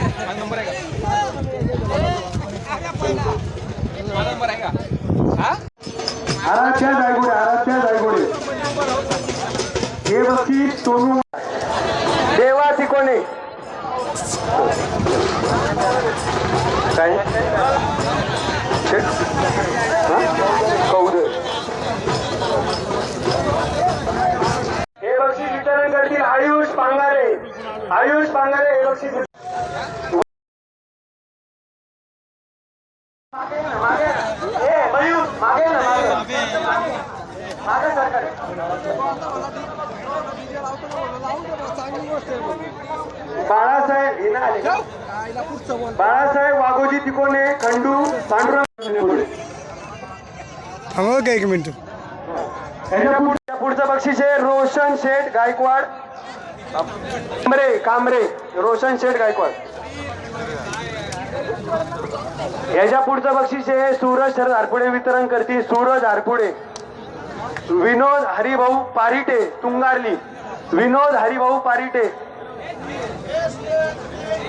हा नंबर आहे आहे का? आराध्या जायगुडे आराध्या जायगुडे. हे बसती सोनू देवा तिकोणे काय? आयुष पांगारे. आयुष पांगारे हे बक्षीस बाळासाहेब हे ना आले. का? बाळासाहेब वाघोजी तिकोने खंडू का एक मिनिट. पुढचं बक्षीस आहे रोशन शेठ गायकवाड. कांबरे कांबरे. रोशन शेठ गायकवाड. याच्या पुढचं बक्षीस आहे सूरज शरद आरपुडे वितरण करतील. सूरज आरपुडे. विनोद हरिभाऊ पारिटे तुंगारली. विनोद हरिभाऊ पारिटे.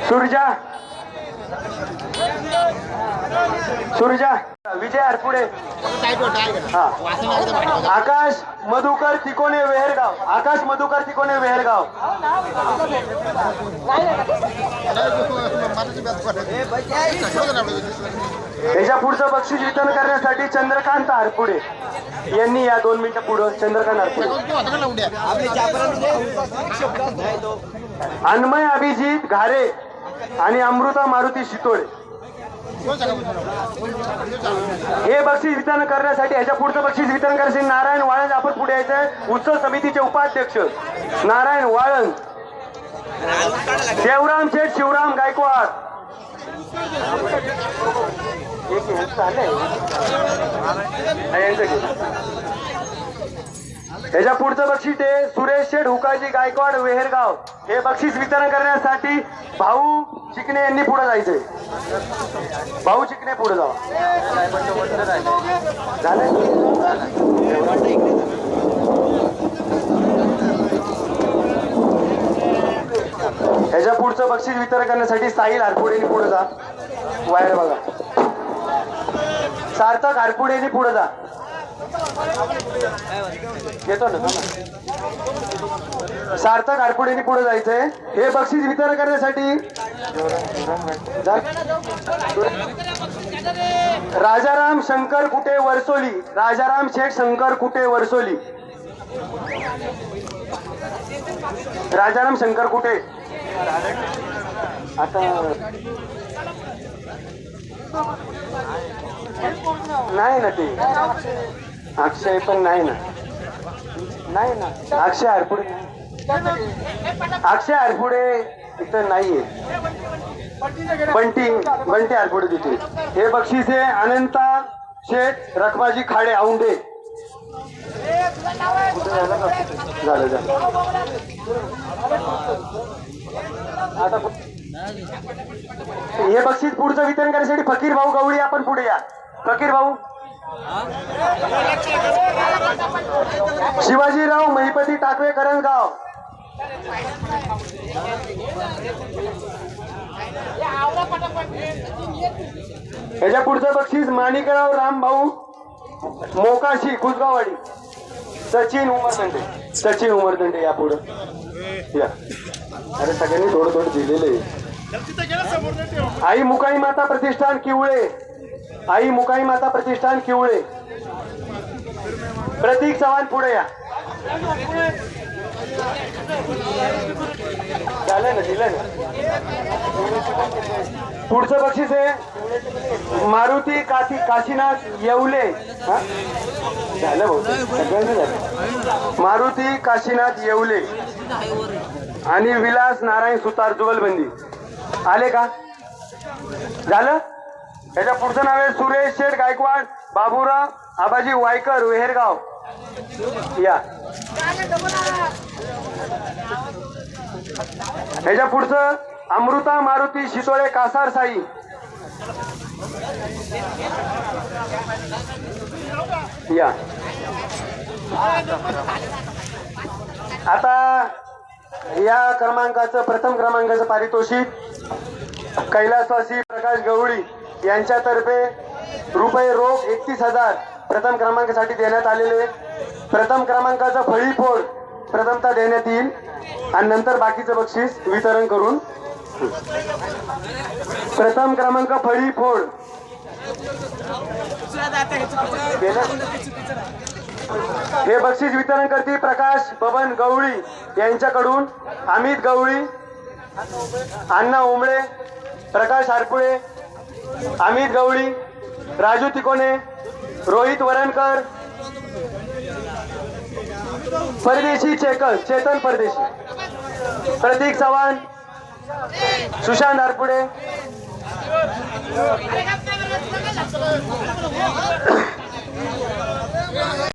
सुरजा. सुरजा विजय आरपुडे आकाश मधुकर तिकोने वेहरगाव. आकाश मधुकर तिकोने वेहरगाव. त्याच्या पुढचं बक्षीस वितरण करण्यासाठी चंद्रकांत आरपुडे यांनी या दोन मिनिटं पुढं चंद्रकांत आरपुडे अन्मय अभिजित घारे आणि अमृता मारुती शितोळे. हे बक्षीस वितरण करण्यासाठी ह्याच्या पुढचं बक्षीस वितरण करण्यासाठी नारायण वाळण आपण पुढे यायचं आहे उत्सव समितीचे उपाध्यक्ष नारायण वाळण देवराम शेठ शिवराम गायकवाड. ह्याच्या पुढचं बक्षीस आहे सुरेश शेठ हुकाजी गायकवाड वेहेरगाव. हे बक्षीस वितरण करण्यासाठी भाऊ चिकणे यांनी पुढे जायचंय. भाऊ चिकणे पुढे जावा. ह्याच्या पुढचं बक्षीस वितरण करण्यासाठी साहिल हारपुडेनी पुढे जा. वायर बघा. सार्थक यांनी पुढे जा. येतो ना सार्थक हारपुडेनी पुढे जायचंय. हे बक्षीस वितरण करण्यासाठी राजाराम शंकर कुटे वरसोली राजाराम शेठ शंकर कुटे वरसोली. राजाराम शंकर कुटे. आता नाही ना ते. अक्षय पण नाही ना. नाही ना. अक्षय हरपुडे. अक्षय हरपुडे इथं नाहीये. बंटी बंटी हरपुडे तिथे. हे बक्षीस आहे अनंता शेठ रखमाजी खाडे औंडे झालं झालं. आता हे बक्षीस पुढचं वितरण करण्यासाठी फकीर भाऊ गवळी आपण पुढे या. फकीर भाऊ शिवाजीराव महिपती टाकवे करंजगाव. याच्या पुढचं बक्षीस माणिकराव रामभाऊ मोकाशी कुसगावाडी सचिन उमरदंडे. सचिन उमरदंडे या पुढे. या. अरे सगळ्यांनी थोडं थोडं दिलेले आई मुकाई माता प्रतिष्ठान किवळे. आई मुकाई माता प्रतिष्ठान किवळे. प्रतीक चव्हाण पुढे या. झालं ना दिलं ना. पुढचं बक्षीस आहे मारुती काशी काशीनाथ येवले. झालं भाऊ झालं. मारुती काशीनाथ येवले. आणि विलास नारायण सुतार जुगलबंदी. आले का? झालं? त्याच्या पुढचं नाव आहे सुरेश शेठ गायकवाड बाबूराव आबाजी वायकर वेहेरगाव. या. त्याच्या पुढचं अमृता मारुती शितोळे कासार साई. या. आता या क्रमांकाचं प्रथम क्रमांकाचं पारितोषिक कैलासवासी प्रकाश गवळी. यांच्यातर्फे रुपये रोख एकतीस हजार प्रथम क्रमांकासाठी देण्यात आलेले प्रथम क्रमांकाचं फळीफोड प्रथमता देण्यात येईल. आणि नंतर बाकीचं बक्षीस वितरण करून. प्रथम क्रमांक फळी फोड हे बक्षीस वितरण करते प्रकाश बबन गवळी यांच्याकडून. अमित गवळी अण्णा उमळे प्रकाश हारपुळे अमित गवळी राजू तिकोने रोहित वरणकर परदेशी चेकन चेतन परदेशी प्रतीक चव्हाण सुशांत आरपुडे.